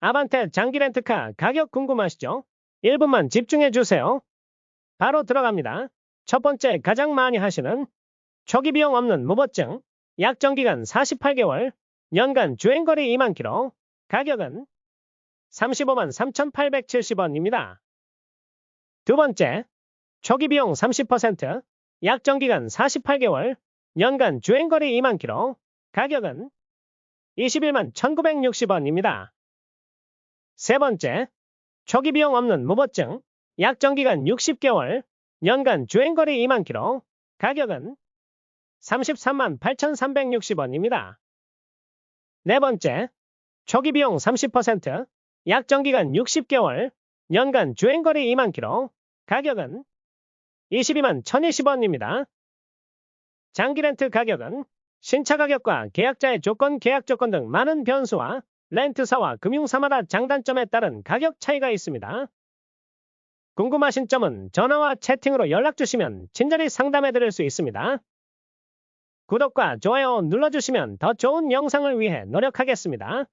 아반떼 장기 렌트카 가격 궁금하시죠? 1분만 집중해 주세요. 바로 들어갑니다. 첫 번째 가장 많이 하시는 초기 비용 없는 무보증, 약정기간 48개월, 연간 주행거리 2만 킬로, 가격은 35만 3,870원입니다. 두 번째, 초기 비용 30%, 약정기간 48개월, 연간 주행거리 2만 킬로, 가격은 21만 1,960원입니다. 세 번째, 초기 비용 없는 무보증, 약정기간 60개월, 연간 주행거리 2만 킬로, 가격은 33만 8,360원입니다. 네 번째, 초기 비용 30%, 약정기간 60개월, 연간 주행거리 2만 킬로, 가격은 22만 1,020원입니다. 장기 렌트 가격은 신차 가격과 계약자의 조건, 계약 조건 등 많은 변수와 렌트사와 금융사마다 장단점에 따른 가격 차이가 있습니다. 궁금하신 점은 전화와 채팅으로 연락 주시면 친절히 상담해 드릴 수 있습니다. 구독과 좋아요 눌러주시면 더 좋은 영상을 위해 노력하겠습니다.